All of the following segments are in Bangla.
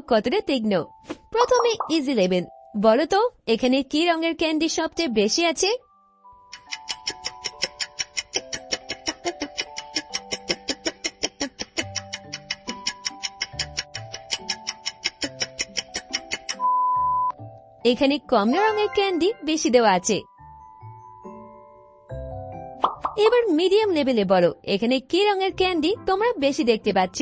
কতটা তীক্ষ্ণ? প্রথমে ইজি লেভেল বলো তো, এখানে কি রঙের ক্যান্ডি সবচেয়ে বেশি আছে? এখানে কমলা রঙের ক্যান্ডি বেশি দেওয়া আছে। এবার মিডিয়াম লেভেলে বলো, এখানে কি রঙের ক্যান্ডি তোমরা বেশি দেখতে পাচ্ছ?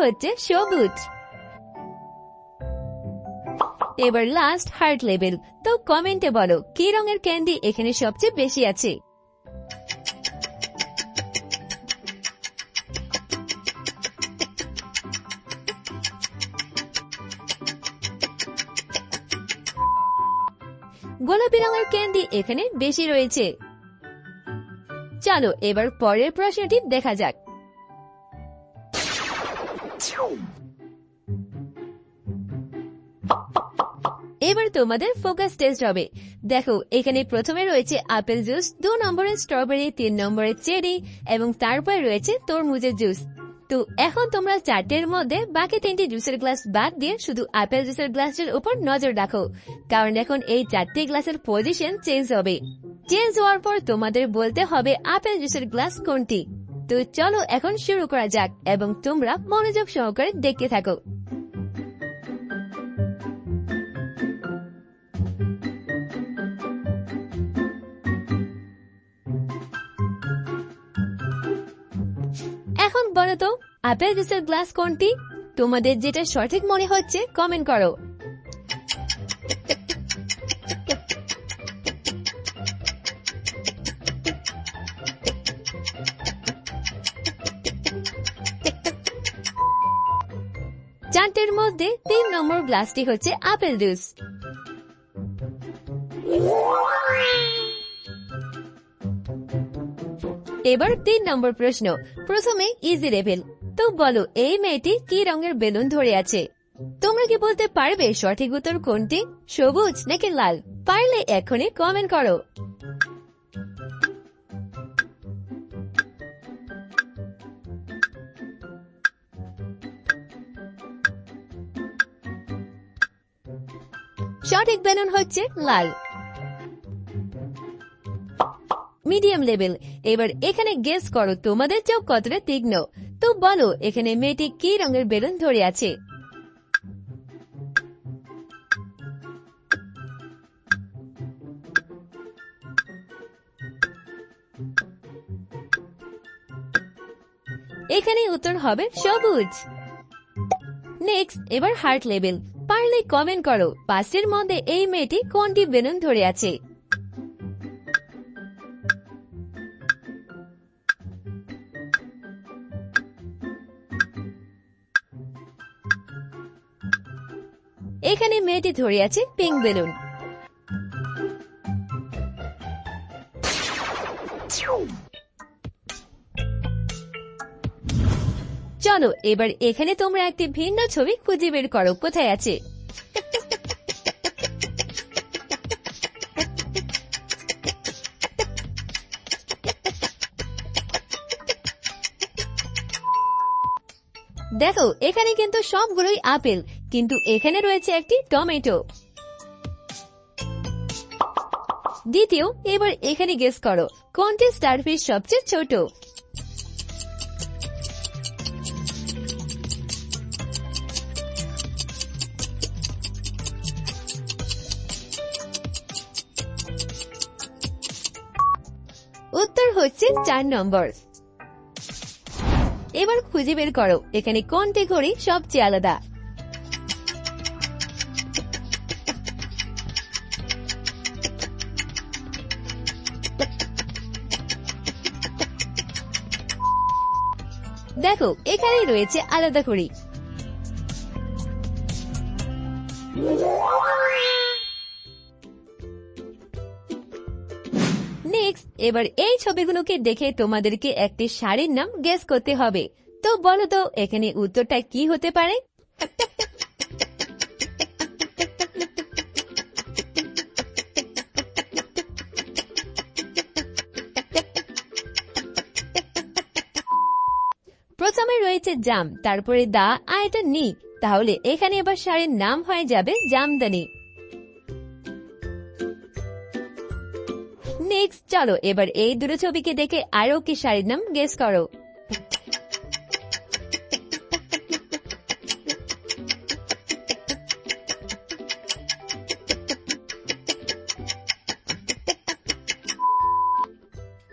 হচ্ছে সবুজ। এবার লাস্ট হার্ট লেভেল তো কমেন্টে বলো, কি রঙের ক্যান্ডি এখানে সবচেয়ে বেশি আছে? গোলাপি রঙের ক্যান্ডি এখানে বেশি রয়েছে। চলো, এবার পরের প্রশ্নটি দেখা যাক। এবার তোমাদের ফোকাস টেস্ট হবে। দেখো, এখানে প্রথমে রয়েছে আপেল জুস দু নম্বরে স্ট্রবেরি তিন নম্বরে চেরি এবং তারপরে রয়েছে তরমুজের জুস তো এখন তোমরা চারটের মধ্যে বাকি তিনটি জুসের গ্লাস বাদ দিয়ে শুধু আপেল জুসের গ্লাসের উপর নজর রাখো। কারণ এখন এই চারটি গ্লাসের পজিশন চেঞ্জ হবে। চেঞ্জ হওয়ার পর তোমাদের বলতে হবে আপেল জুসের গ্লাস কোনটি। তো চলো এখন শুরু করা যাক এবং তোমরা মনোযোগ সহকারে দেখতে থাকো। এখন বলো তো? আপেল জুসের গ্লাস কোনটি তোমাদের যেটা সঠিক মনে হচ্ছে কমেন্ট করো। চারটের মধ্যে তিন নম্বর গ্লাসটি হচ্ছে আপেল জুস এবার তিন নম্বর প্রশ্ন। প্রথমে ইজি লেভেল তো বলো, এই মেয়েটি কি রঙের বেলুন ধরে আছে? তোমরা কি বলতে পারবে সঠিক উত্তর কোনটি? সবুজ নাকি লাল? পারলে এখনই কমেন্ট করো। সঠিক বেলুন হচ্ছে লাল। Medium level. এবার এখানে গেস করো তোমাদের চোখ কতটা তীক্ষ্ণ। তো বলো, এখানে মেয়েটি কি রঙের বেলুন ধরে আছে? এখানে উত্তর হবে সবুজ। নেক্সট এবার হার্ট লেভেল পারলে কমেন্ট করো পাঁচটির মধ্যে এই মেয়েটি কোনটি বেলুন ধরে আছে? এখানে মেয়েটি ধরে আছে পিঙ্ক বেলুন চলো, এবার এখানে তোমরা একটি ভিন্ন ছবি খুঁজে বের করো। কোথায় আছে? দেখো, এখানে কিন্তু সবগুলোই আপেল, কিন্তু এখানে রয়েছে একটি টমেটো। দ্বিতীয়, এবার এখানে গেস করো, কোনটি স্টারফিশ সবচেয়ে ছোট? উত্তর হচ্ছে চার নম্বর। এবার খুঁজে বের করো। এখানে কোনটি ঘড়ি সবচেয়ে আলাদা? দেখো এখানেই রয়েছে আলাদা ঘড়ি। সিক্স এবার এই ছবিগুলোকে দেখে তোমাদেরকে একটি শাড়ির নাম গেস করতে হবে। তো বলো তো, এখানে উত্তরটা কি হতে পারে? প্রথমে রয়েছে জাম, তারপরে দা, আর এটা নি। তাহলে এখানে এবার শাড়ির নাম হয়ে যাবে জামদানি। নেক্সট, চলো, এবার এই দুটো ছবিকে দেখে আরও কি শাড়ির নাম গেস করো।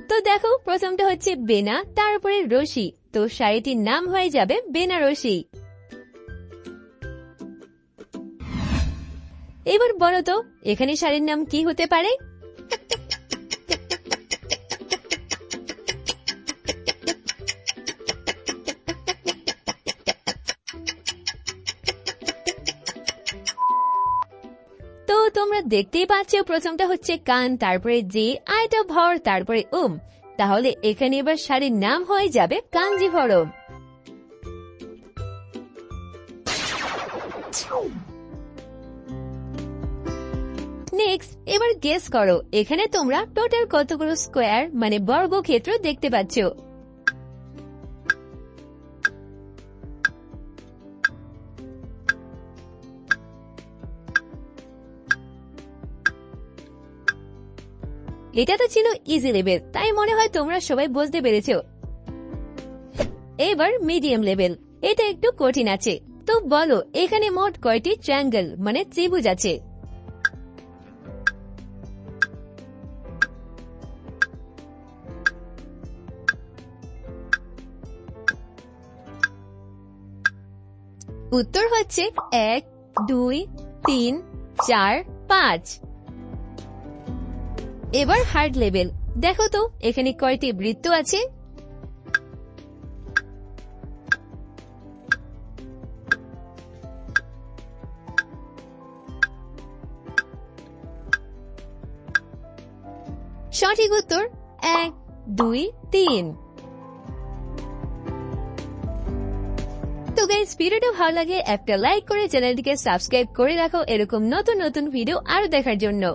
তো দেখো, প্রথমটা হচ্ছে বেনা তারপরে রশি। তো শাড়িটির নাম হয়ে যাবে বেনারসি এবার বলো তো, এখানে শাড়ির নাম কি হতে পারে? তোমরা দেখতেই পাচ্ছ, প্রথমটা হচ্ছে কান, তারপরে যে, আয়টা ভর, তারপরে উম। তাহলে এখানে এবার শাড়ির নাম হয়ে যাবে কাঞ্জিভরম নেক্সট এবার গেস করো। এখানে তোমরা টোটাল কতগুলো স্কোয়ার মানে বর্গক্ষেত্র দেখতে পাচ্ছ? এটা তো ছিল ইজি লেভেল তাই মনে হয় তোমরা সবাই বুঝতে পেরেছ। এবার মিডিয়াম লেভেল এটা একটু কঠিন আছে। তো বলো, এখানে মোট কয়টি ট্রায়াঙ্গেল মানে ত্রিভুজ আছে? উত্তর হচ্ছে এক, দুই, তিন, চার, পাঁচ। এবার হার্ড লেভেল দেখো তো, এখানে কয়টি বৃত্ত আছে? সঠিক উত্তর, এক, দুই, তিন। তো গাইজ ভিডিওটা ভালো লাগে, একটা লাইক করে চ্যানেলটিকে সাবস্ক্রাইব করে রাখো। এরকম নতুন নতুন ভিডিও আরও দেখার জন্য।